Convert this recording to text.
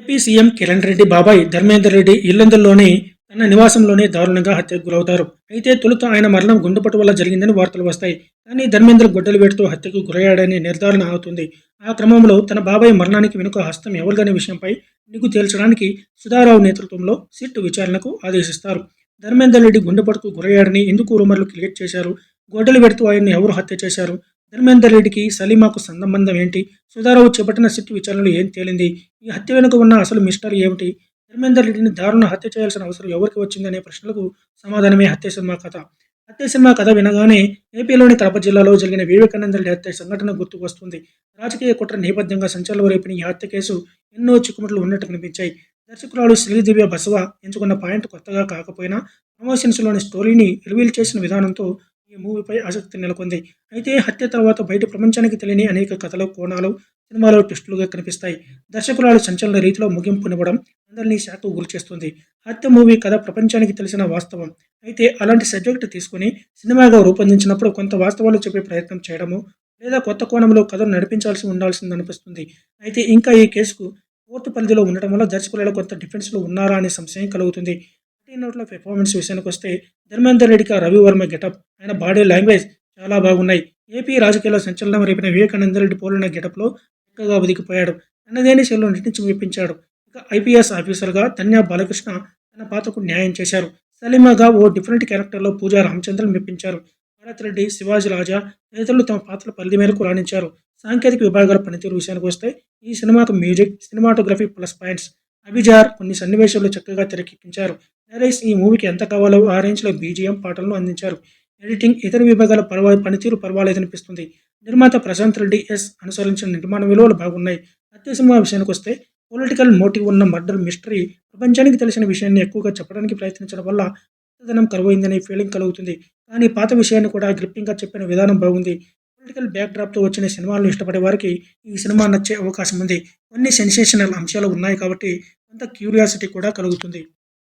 AP CM Kiran Reddy బాబాయ్ ధర్మేందర్ రెడ్డి ఇల్లందులోని తన నివాసంలోనే దారుణంగా హత్యకు గురవుతారు. అయితే తొలుత ఆయన మరణం గుండెపట్టు వల్ల జరిగిందని వార్తలు వస్తాయి. కానీ ధర్మేంద్ర గొడ్డలు వేటుతో హత్యకు గురయ్యాడని నిర్ధారణ అవుతుంది. ఆ క్రమంలో తన బాబాయ్ మరణానికి వెనుక హస్తం ఎవరిదనే విషయంపై నిగ్గు తేల్చడానికి సుధారావు నేతృత్వంలో సిట్ విచారణకు ఆదేశిస్తారు. ధర్మేందర్ రెడ్డి గుండెపట్టుకు గురయ్యాడని ఎందుకు రూమర్లు క్రియేట్ చేశారు? గొడ్డలు పెడుతూ ఆయన్ని ఎవరు హత్య చేశారు? ధర్మేందర్ రెడ్డికి సలీమాకు సంబంధం ఏంటి? సుధారావు చేపట్టిన సిట్ విచారణలో ఏం తేలింది? ఈ హత్య వెనుక ఉన్న అసలు మిస్టరీ ఏమిటి? ధర్మేందర్ రెడ్డిని దారుణ హత్య చేయాల్సిన అవసరం ఎవరికి వచ్చిందనే ప్రశ్నలకు సమాధానమే హత్య సినిమా కథ. హత్య సినిమా కథ వినగానే ఏపీలోని కడప జిల్లాలో జరిగిన వివేకానంద రెడ్డి హత్య సంఘటన గుర్తుకు వస్తుంది. రాజకీయ కుట్ర నేపథ్యంగా సంచలనం రేపిన ఈ హత్య కేసు ఎన్నో చిక్కుముట్లు ఉన్నట్టు కనిపించాయి. దర్శకురాలు శ్రీదివ్య బసవ ఎంచుకున్న పాయింట్ కొత్తగా కాకపోయినా ప్రమోషన్స్లోని స్టోరీని రివీల్ చేసిన విధానంతో ఈ మూవీపై ఆసక్తి నెలకొంది. అయితే హత్య తర్వాత బయట ప్రపంచానికి తెలియని అనేక కథలు కోణాలు సినిమాలో ట్విస్టులుగా కనిపిస్తాయి. దర్శకురాలు సంచలన రీతిలో ముగింపునివ్వడం అందరినీ షాకు గురిచేస్తుంది హత్య మూవీ కథ ప్రపంచానికి తెలిసిన వాస్తవం. అయితే అలాంటి సబ్జెక్ట్ తీసుకుని సినిమాగా రూపొందించినప్పుడు కొంత వాస్తవాలు చెప్పే ప్రయత్నం చేయడము లేదా కొత్త కోణంలో కథను నడిపించాల్సి ఉండాల్సింది అనిపిస్తుంది. అయితే ఇంకా ఈ కేసుకు కోర్టు పరిధిలో ఉండటం వల్ల దర్శకులలో కొంత డిఫెన్స్లో ఉన్నారా అనే సంశయం కలుగుతుంది. నోట్ల పెర్ఫార్మెన్స్ విషయానికి వస్తే ధర్మేందర్ రెడ్డికి ఆ రవివర్మ గెటప్ ఆయన బాడీ లాంగ్వేజ్ చాలా బాగున్నాయి. ఏపీ రాజకీయాల్లో సంచలనం రేపిన వివేకానంద రెడ్డి పోలిన గెటప్లో చక్కగా ఒదిగిపోయాడు. అన్నదేని శైలిలో నటించి మెప్పించాడు. ఇక ఐపీఎస్ ఆఫీసర్గా ధన్య బాలకృష్ణ తన పాత్రకు న్యాయం చేశారు. సలీమాగా ఓ డిఫరెంట్ క్యారెక్టర్లో పూజా రామచంద్రన్ మెప్పించారు. భరత్ రెడ్డి శివాజీ రాజా తదితరులు తమ పాత్రల పరిధి మేరకు రాణించారు. సాంకేతిక విభాగాల పనితీరు విషయానికి వస్తే ఈ సినిమాకు మ్యూజిక్ సినిమాటోగ్రఫీ ప్లస్ పాయింట్స్. అభిజార్ కొన్ని సన్నివేశాలు చక్కగా తెరకెక్కించారు. నరేష్ ఈ మూవీకి ఎంత కావాలో ఆ రేంజ్లో బీజిఎం పాటలను అందించారు. ఎడిటింగ్ ఇతర విభాగాల పర్వా పనితీరు పర్వాలేదనిపిస్తుంది. నిర్మాత ప్రశాంత్ రెడ్డి ఎస్ అనుసరించిన నిర్మాణ విలువలు బాగున్నాయి. హత్య సినిమా విషయానికి వస్తే పొలిటికల్ మోటివ్ ఉన్న మర్డర్ మిస్టరీ ప్రపంచానికి తెలిసిన విషయాన్ని ఎక్కువగా చెప్పడానికి ప్రయత్నించడం వల్ల కొత్తదనం కరువైందనే ఫీలింగ్ కలుగుతుంది. కానీ పాత విషయాన్ని కూడా గ్రిప్పింగ్గా చెప్పిన విధానం బాగుంది. పొలిటికల్ బ్యాక్డ్రాప్తో వచ్చిన సినిమాలను ఇష్టపడే వారికి ఈ సినిమా నచ్చే అవకాశం ఉంది. కొన్ని సెన్సేషనల్ అంశాలు ఉన్నాయి కాబట్టి కొంత క్యూరియాసిటీ కూడా కలుగుతుంది.